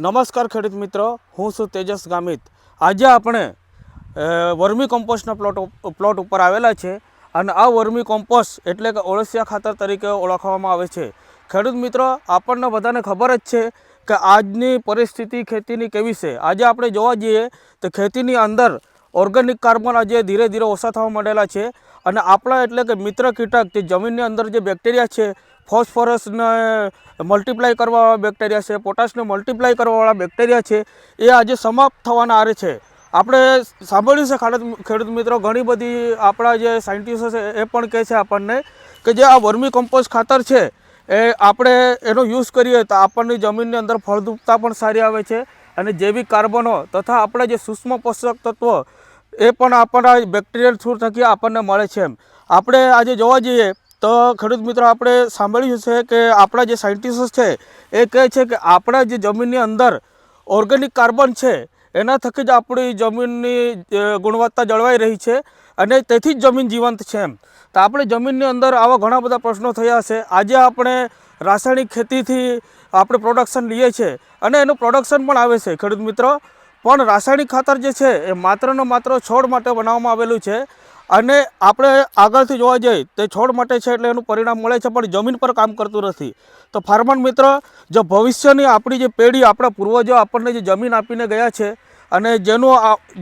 નમસ્કાર ખેડૂત મિત્રો, હું છું તેજસ ગામિત. આજે આપણે વર્મી કોમ્પોસ્ટના પ્લોટ પ્લોટ ઉપર આવેલા છે અને આ વર્મી કોમ્પોસ્ટ એટલે કે ઓળસિયા ખાતર તરીકે ઓળખવામાં આવે છે. ખેડૂત મિત્રો, આપણને બધાને ખબર જ છે કે આજની પરિસ્થિતિ ખેતીની કેવી છે. આજે આપણે જોવા જઈએ તો ખેતીની અંદર ઓર્ગેનિક કાર્બન આજે ધીરે ધીરે ઓછા થવા માંડેલા છે અને આપણા એટલે કે મિત્ર કીટક જે જમીનની અંદર જે બેક્ટેરિયા છે ફોસ્ફરસને મલ્ટીપ્લાય કરવાવાળા બેક્ટેરિયા છે, પોટાશને મલ્ટીપ્લાય કરવાવાળા બેક્ટેરિયા છે, એ આજે સમાપ્ત થવાના આરે છે. આપણે સાંભળ્યું છે ખેડૂત ખેડૂત મિત્રો, ઘણી બધી આપણા જે સાયન્ટિસ્ટો છે એ પણ કહે છે આપણને કે જે આ વર્મી કમ્પોઝ ખાતર છે, એ આપણે એનો યુઝ કરીએ તો આપણની જમીનની અંદર ફળદ્રુપતા પણ સારી આવે છે અને જૈવિક કાર્બનો તથા આપણા જે સૂક્ષ્મ પોષક તત્વો, એ પણ આપણા બેક્ટેરિયલ થ્રુ થકી આપણને મળે છે એમ. આપણે આજે જોવા જઈએ તો ખેડૂત મિત્રો, આપણે સાંભળ્યું છે કે આપણા જે સાયન્ટિસ્ટ છે, એ કહે છે કે આપણા જે જમીનની અંદર ઓર્ગેનિક કાર્બન છે, એના થકી જ આપણી જમીનની ગુણવત્તા જળવાઈ રહી છે અને તેથી જ જમીન જીવંત છે એમ. તો આપણે જમીનની અંદર આવા ઘણા બધા પ્રશ્નો થયા છે. આજે આપણે રાસાયણિક ખેતીથી આપણે પ્રોડક્શન લઈએ છીએ અને એનું પ્રોડક્શન પણ આવે છે ખેડૂત મિત્રો. પણ રાસાયણિક ખાતર જે છે, એ માત્ર માત્ર છોડ માટે બનાવવામાં આવેલું છે. અને આપણે આગળથી જોવા જઈએ, તે છોડ માટે છે એટલે એનું પરિણામ મળે છે, પણ જમીન પર કામ કરતું નથી. તો ફાર્મર મિત્ર, જો ભવિષ્યની આપણી જે પેઢી, આપણા પૂર્વજો આપણને જે જમીન આપીને ગયા છે અને જેનું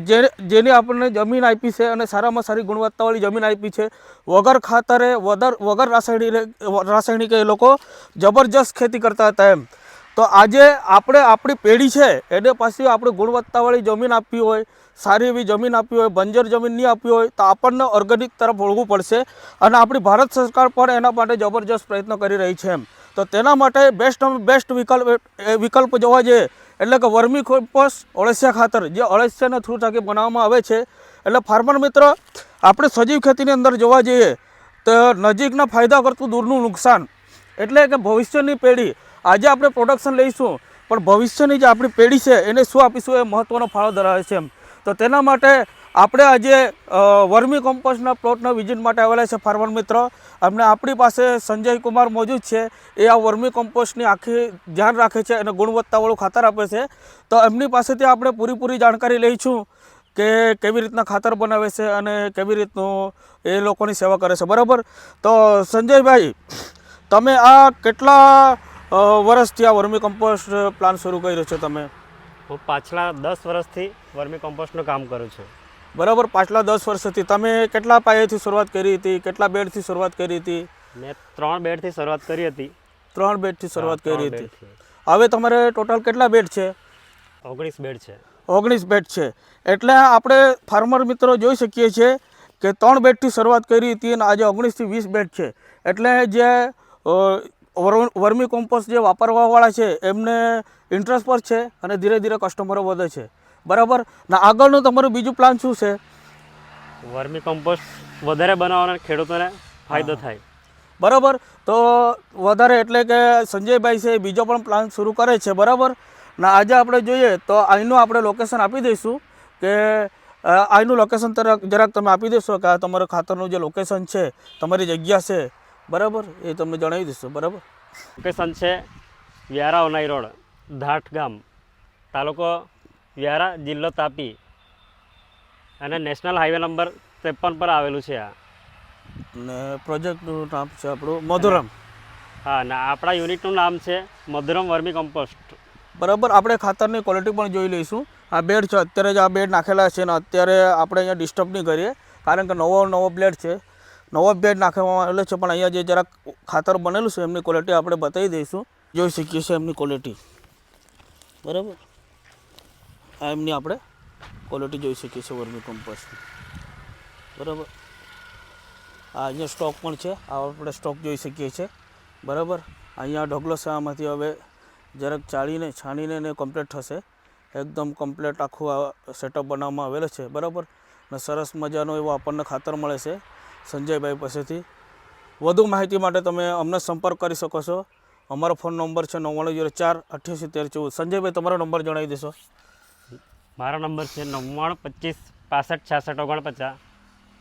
જે, જેની આપણને જમીન આપી છે અને સારામાં સારી ગુણવત્તાવાળી જમીન આપી છે, વગર ખાતરે વગર વગર રાસાયણિક રાસાયણિક એ લોકો જબરજસ્ત ખેતી કરતા હતા એમ. તો આજે આપણે, આપણી પેઢી છે, એને પાસે આપણે ગુણવત્તાવાળી જમીન આપવી હોય સારી એવી જમીન આપી હોય, બંજર જમીન નહીં આપવી હોય, તો આપણને ઓર્ગેનિક તરફ વળવું પડશે. અને આપણી ભારત સરકાર પણ એના માટે જબરજસ્ત પ્રયત્ન કરી રહી છે એમ. તો તેના માટે બેસ્ટ બેસ્ટ વિકલ્પ વિકલ્પ જોવા જઈએ, એટલે કે વર્મી કમ્પોસ્ટ અળસિયા ખાતર, જે અળસિયાના થ્રુ થકી બનાવવામાં આવે છે. એટલે ફાર્મર મિત્ર, આપણે સજીવ ખેતીની અંદર જોવા જઈએ, તો નજીકના ફાયદા કરતું દૂરનું નુકસાન. એટલે કે ભવિષ્યની પેઢી, આજે આપણે પ્રોડક્શન લઈશું, પણ ભવિષ્યની જે આપણી પેઢી છે, એને શું આપીશું એ મહત્ત્વનો ફાળો ધરાવે છે એમ. તો તેના માટે આપણે આજે વર્મી કોમ્પોસ્ટના પ્લોટના વિઝિટ માટે આવેલા છે ફાર્મર મિત્રો. અમને આપણી પાસે સંજય કુમાર મોજૂદ છે. એ આ વર્મી કોમ્પોસ્ટની આખી ધ્યાન રાખે છે અને ગુણવત્તાવાળું ખાતર આપે છે. તો એમની પાસેથી આપણે પૂરીપૂરી જાણકારી લઈશું કે કેવી રીતના ખાતર બનાવે છે અને કેવી રીતનું એ લોકોની સેવા કરે છે. બરાબર? તો સંજયભાઈ, તમે આ કેટલા વર્ષથી આ વર્મી કમ્પોસ્ટ પ્લાન શરૂ કર્યો છે તમે? પાછલા દસ વર્ષથી વર્મી કમ્પોસ્ટનું કામ કરું છું. બરાબર પાછલા દસ વર્ષથી તમે કેટલા પાયેથી શરૂઆત કરી હતી? કેટલા બેડથી શરૂઆત કરી હતી? મેં ત્રણ બેડથી શરૂઆત કરી હતી. ત્રણ બેડથી શરૂઆત કરી હતી. હવે તમારે ટોટલ કેટલા બેડ છે? ઓગણીસ બેડ છે. ઓગણીસ બેડ છે. એટલે આપણે ફાર્મર મિત્રો જોઈ શકીએ છીએ કે ત્રણ બેડથી શરૂઆત કરી હતી અને આજે ઓગણીસથી વીસ બેડ છે. એટલે જે વર્મી કોમ્પોસ્ટ જે વાપરવાવાળા છે એમને ઇન્ટરેસ્ટ પર છે અને ધીરે ધીરે કસ્ટમરો વધે છે. બરાબર? ને આગળનું તમારું બીજું પ્લાન શું છે? વર્મી કમ્પોસ્ટ વધારે બનાવવાના ખેડૂતોને ફાયદો થાય. બરાબર? તો વધારે એટલે કે સંજયભાઈ છે બીજો પણ પ્લાન શરૂ કરે છે બરાબર? ને આજે આપણે જોઈએ તો અહીંનું આપણે લોકેશન આપી દઈશું કે અહીંનું લોકેશન તરફ જરાક તમે આપી દેશો કે આ તમારું ખાતરનું જે લોકેશન છે તમારી જગ્યા છે બરાબર? એ તમને જણાવી દઈશું બરાબર? લોકેશન છે વ્યારા ઉનાઈ રોડ ધાટ ગામ તાલુકો વ્યારા જિલ્લો તાપી. અને નેશનલ હાઈવે નંબર ત્રેપન પર આવેલું છે આ. ને પ્રોજેક્ટનું નામ છે આપણું મધુરમ. હા ને આપણા યુનિટનું નામ છે મધુરમ વર્મી કમ્પોસ્ટ. બરાબર આપણે ખાતરની ક્વોલિટી પણ જોઈ લઈશું. આ બેડ છે અત્યારે જ આ બેડ નાખેલા છે ને અત્યારે આપણે અહીંયા ડિસ્ટર્બ નહીં કરીએ. કારણ કે નવો નવો બ્લેડ છે. નવો બેડ નાખવામાં આવેલો છે પણ અહીંયા જે જરાક ખાતર બનેલું છે એમની ક્વોલિટી આપણે બતાવી દઈશું. જોઈ શકીએ છીએ એમની ક્વોલિટી. બરાબર? એમની આપણે ક્વોલિટી જોઈ શકીએ છીએ વર્મી કમ્પોસ્ટની બરાબર? આ અહીંયા સ્ટોક પણ છે. આ આપણે સ્ટોક જોઈ શકીએ છીએ. બરાબર? અહીંયા ઢગલો શામાંથી હવે જરાક ચાળીને, છાણીને એને કમ્પ્લીટ થશે. એકદમ કમ્પ્લીટ આખું આ સેટઅપ બનાવવામાં આવેલું છે. બરાબર? ને સરસ મજાનો એવો આપણને ખાતર મળે છે સંજયભાઈ પાસેથી. વધુ માહિતી માટે તમે અમને સંપર્ક કરી શકો છો. અમારો ફોન નંબર છે નવ્વાણું જીરો ચાર અઠ્યાસી તેર ચૌદ. સંજયભાઈ, તમારો નંબર જણાવી દેશો. મારો નંબર છે નવ્વાણું પચીસ પાસઠ છાસઠ ઓગણપચાસ.